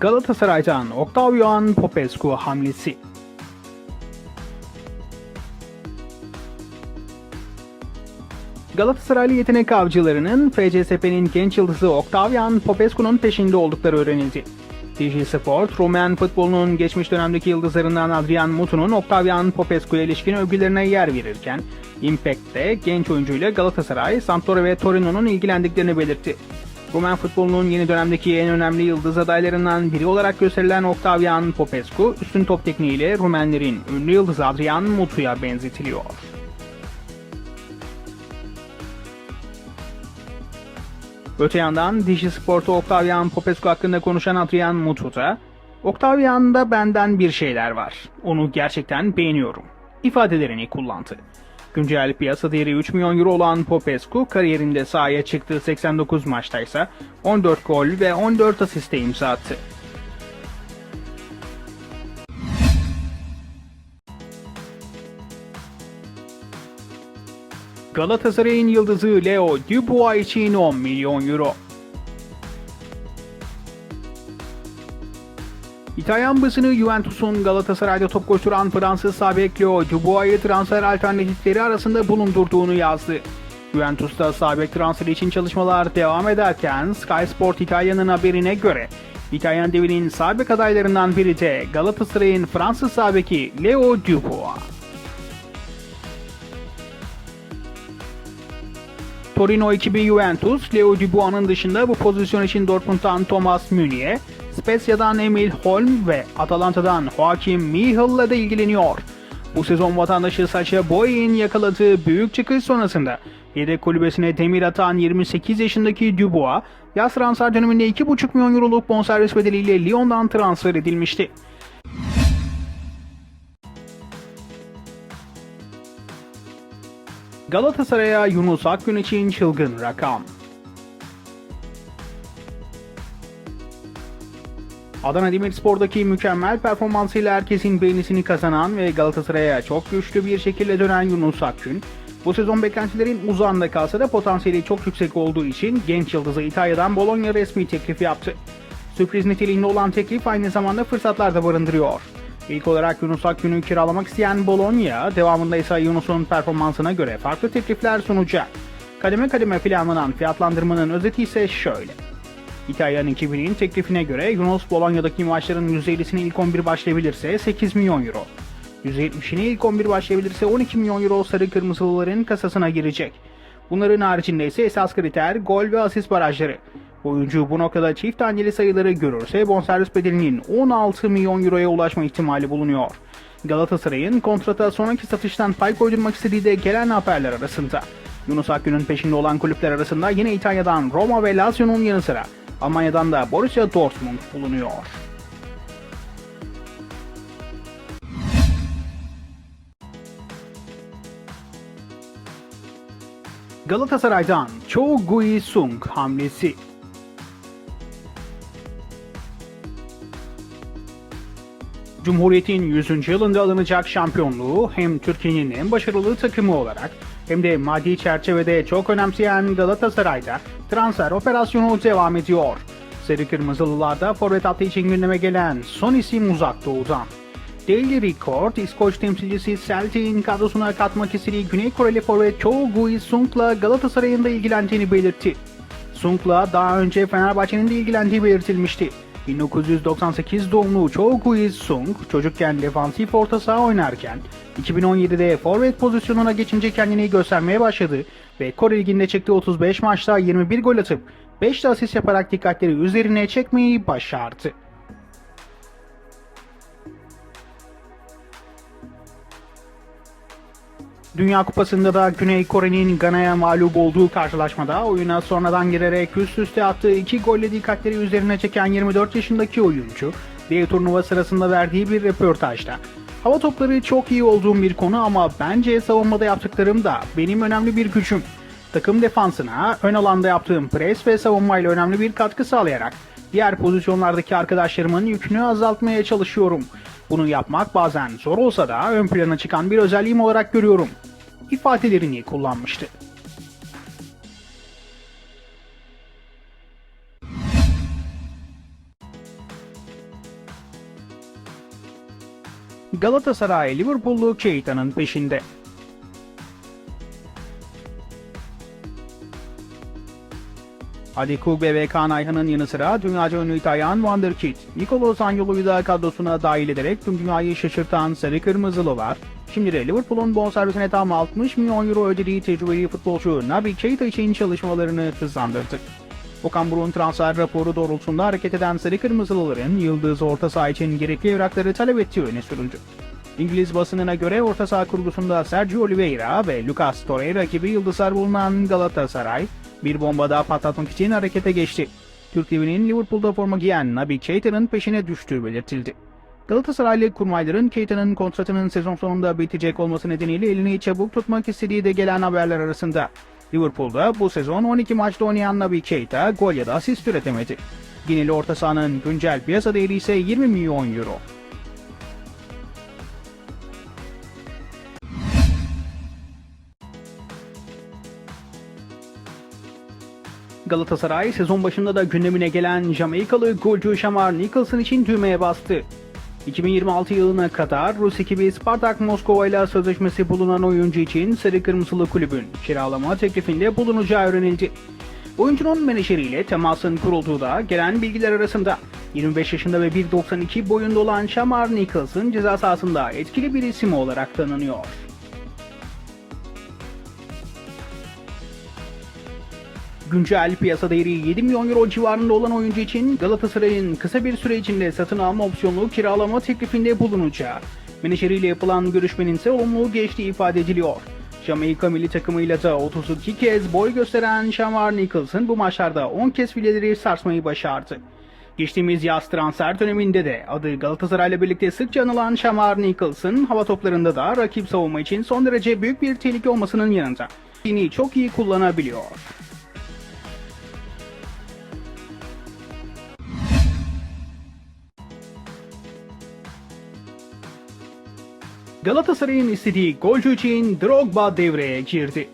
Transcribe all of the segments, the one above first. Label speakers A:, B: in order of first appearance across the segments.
A: Galatasaray'dan Octavian Popescu hamlesi. Galatasaraylı yetenek avcılarının FCSP'nin genç yıldızı Octavian Popescu'nun peşinde oldukları öğrenildi. TG Sport, Roman futbolunun geçmiş dönemdeki yıldızlarından Adrian Mutu'nun Octavian Popescu'ya ilişkin övgülerine yer verirken, Impact'te genç oyuncuyla Galatasaray, Sampdoria ve Torino'nun ilgilendiklerini belirtti. Roman futbolunun yeni dönemdeki en önemli yıldız adaylarından biri olarak gösterilen Octavian Popescu, üstün top tekniğiyle Rumenlerin ünlü yıldızı Adrian Mutu'ya benzetiliyor. Öte yandan Dişi Sport'ta Octavian Popescu hakkında konuşan Adrian Mutu da Octavian'da benden bir şeyler var. Onu gerçekten beğeniyorum. ifadelerini kullandı. Güncel piyasa değeri 3 milyon euro olan Popescu kariyerinde sahaya çıktığı 89 maçta ise 14 gol ve 14 asiste imza attı. Galatasaray'ın yıldızı Leo Dubois için 10 milyon euro. İtalyan basını Juventus'un Galatasaray'da top koşturan Fransız sağ bek Leo Dubois'ı transfer alternatifleri arasında bulundurduğunu yazdı. Juventus'ta sağ bek transferi için çalışmalar devam ederken Sky Sport İtalya'nın haberine göre İtalyan devinin sağ bek adaylarından biri de Galatasaray'ın Fransız sağ beki Leo Dubois. Torino ekibi Juventus, Leo Dubois'ın dışında bu pozisyon için Dortmund'dan Thomas Meunier, Spezia'dan Emil Holm ve Atalanta'dan Joachim Michel'la da ilgileniyor. Bu sezon vatandaşı Sacha Boey'in yakaladığı büyük çıkış sonrasında yedek kulübesine demir atan 28 yaşındaki Dubois, yaz transfer döneminde 2,5 milyon euroluk bonservis bedeliyle Lyon'dan transfer edilmişti. Galatasaray'a Yunus Akgün için çılgın rakam. Adana Demirspor'daki mükemmel performansıyla herkesin beğenisini kazanan ve Galatasaray'a çok güçlü bir şekilde dönen Yunus Akgün, bu sezon beklentilerin uzağında kalsa da potansiyeli çok yüksek olduğu için genç yıldızı İtalya'dan Bologna resmi teklif yaptı. Sürpriz niteliğinde olan teklif aynı zamanda fırsatlar da barındırıyor. İlk olarak Yunus Akgün'ü kiralamak isteyen Bologna, devamında ise Yunus'un performansına göre farklı teklifler sunacak. Kademe kademe planlanan fiyatlandırmanın özeti ise şöyle. İtalyan ekibinin teklifine göre Yunus Bologna'daki maçların %50'sine ilk 11 başlayabilirse 8 milyon euro. %70'ine ilk 11 başlayabilirse 12 milyon euro sarı kırmızılıların kasasına girecek. Bunların haricinde ise esas kriter gol ve asist barajları. Oyuncu bu noktada çift taneli sayıları görürse bonservis bedelinin 16 milyon euroya ulaşma ihtimali bulunuyor. Galatasaray'ın kontrata sonraki satıştan pay koydurmak istediği de gelen haberler arasında. Yunus Akgün'ün peşinde olan kulüpler arasında yine İtalya'dan Roma ve Lazio'nun yanı sıra Almanya'dan da Borussia Dortmund bulunuyor. Galatasaray'dan Cho Gui-sung hamlesi Cumhuriyet'in 100. yılında alınacak şampiyonluğu hem Türkiye'nin en başarılı takımı olarak hem de maddi çerçevede çok önemseyen Galatasaray'da transfer operasyonu devam ediyor. Sarı Kırmızılılarda forvet hattı için gündeme gelen son isim uzak doğudan. Daily Record, İskoç temsilcisi Celtic'in kadrosuna katmak istediği Güney Koreli forvet Cho Gui-sung'la Galatasaray'ın da ilgilendiğini belirtti. Sung'la daha önce Fenerbahçe'nin de ilgilendiği belirtilmişti. 1998 doğumlu Cho Gui-sung çocukken defansif orta saha oynarken 2017'de forvet pozisyonuna geçince kendini göstermeye başladı ve Kore Ligi'nde çıktığı 35 maçta 21 gol atıp 5 de asist yaparak dikkatleri üzerine çekmeyi başardı. Dünya Kupası'nda da Güney Kore'nin Gana'ya mağlup olduğu karşılaşmada oyuna sonradan girerek üst üste attığı iki golle dikkatleri üzerine çeken 24 yaşındaki oyuncu, bir turnuva sırasında verdiği bir röportajda Hava topları çok iyi olduğum bir konu ama bence savunmada yaptıklarım da benim önemli bir gücüm. Takım defansına ön alanda yaptığım pres ve savunmayla önemli bir katkı sağlayarak diğer pozisyonlardaki arkadaşlarımın yükünü azaltmaya çalışıyorum. Bunu yapmak bazen zor olsa da ön plana çıkan bir özelliğim olarak görüyorum. İfadelerini kullanmıştı. Galatasaray Liverpool'lu Keita'nın peşinde. Hadi Kugbe ve Kaan Ayhan'ın yanı sıra dünyaca ünlü İtalyan Wonderkid, Nicolo Zaniolo'yu da kadrosuna dahil ederek tüm dünyayı şaşırtan Sarı Kırmızılı var. Şimdi de Liverpool'un bonservisine tam 60 milyon euro ödediği tecrübeli futbolcu Naby Keita için çalışmalarını hızlandırdı. Okan Buruk'un transfer raporu doğrultusunda hareket eden Sarı Kırmızılıların Yıldız orta saha için gerekli evrakları talep ettiği öne sürüldü. İngiliz basınına göre orta saha kurgusunda Sergio Oliveira ve Lucas Torreira gibi yıldızlar bulunan Galatasaray, bir bomba daha patlatmak için harekete geçti. Türk TV'nin Liverpool'da forma giyen Naby Keita'nın peşine düştüğü belirtildi. Galatasaraylı kurmayların Keita'nın kontratının sezon sonunda bitecek olması nedeniyle elini çabuk tutmak istediği de gelen haberler arasında. Liverpool'da bu sezon 12 maçta oynayan Naby Keita gol ya da asist üretemedi. Gineli orta sahanın güncel piyasa değeri ise 20 milyon euro. Galatasaray sezon başında da gündemine gelen Jamaikalı golcü Shamar Nicholson için düğmeye bastı. 2026 yılına kadar Rus ekibi Spartak Moskova ile sözleşmesi bulunan oyuncu için Sarı Kırmızılı kulübün kiralama teklifinde bulunacağı öğrenildi. Oyuncunun menajeriyle temasın kurulduğu da gelen bilgiler arasında 25 yaşında ve 1.92 boyunda olan Shamar Nicholson ceza sahasında etkili bir isim olarak tanınıyor. Güncel piyasa değeri 7 milyon euro civarında olan oyuncu için Galatasaray'ın kısa bir süre içinde satın alma opsiyonlu kiralama teklifinde bulunacağı, menajeriyle yapılan görüşmenin ise olumlu geçtiği ifade ediliyor. Jamaika milli takımıyla da 32 kez boy gösteren Shamar Nicholson bu maçlarda 10 kez fileleri sarsmayı başardı. Geçtiğimiz yaz transfer döneminde de adı Galatasaray'la birlikte sıkça anılan Shamar Nicholson hava toplarında da rakip savunma için son derece büyük bir tehlike olmasının yanında yine çok iyi kullanabiliyor. Galatasaray'ın istediği golcü için Drogba devreye girdi.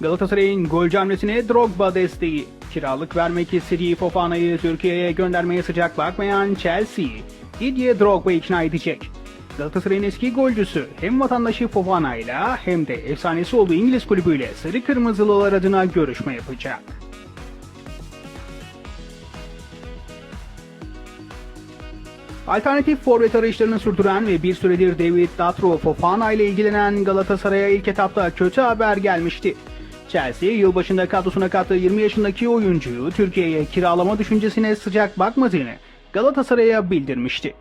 A: Galatasaray'ın golcü hamlesine Drogba desteği. Kiralık vermek istediği Fofana'yı Türkiye'ye göndermeye sıcak bakmayan Chelsea, Didier Drogba ikna edecek. Galatasaray'ın eski golcüsü hem vatandaşı Fofana hem de efsanesi olduğu İngiliz kulübüyle Sarı Kırmızılılar adına görüşme yapacak. Alternatif forvet arayışlarını sürdüren ve bir süredir David Datro Fofana ile ilgilenen Galatasaray'a ilk etapta kötü haber gelmişti. Chelsea yılbaşında kadrosuna kattığı 20 yaşındaki oyuncuyu Türkiye'ye kiralama düşüncesine sıcak bakmadığını Galatasaray'a bildirmişti.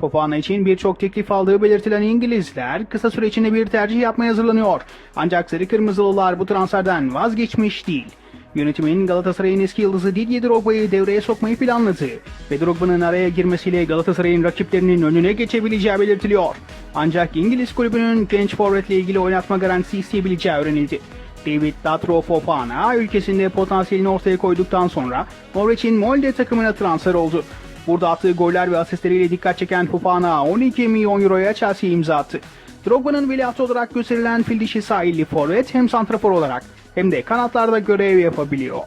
A: Fofana için birçok teklif aldığı belirtilen İngilizler kısa süre içinde bir tercih yapmaya hazırlanıyor. Ancak Sarı Kırmızılılar bu transferden vazgeçmiş değil. Yönetimin Galatasaray'ın eski yıldızı Didier Drogba'yı devreye sokmayı planladığı ve Drogba'nın araya girmesiyle Galatasaray'ın rakiplerinin önüne geçebileceği belirtiliyor. Ancak İngiliz kulübünün genç forvetle ilgili oynatma garantisi isteyebileceği öğrenildi. David Datro Fofana ülkesinde potansiyelini ortaya koyduktan sonra Norveç'in Molde takımına transfer oldu. Burada attığı goller ve asistleriyle dikkat çeken Fofana 12 milyon euroya Chelsea'ye imza attı. Drogba'nın veliahtı olarak gösterilen fil dişi sahilli forvet hem santrafor olarak hem de kanatlarda görev yapabiliyor.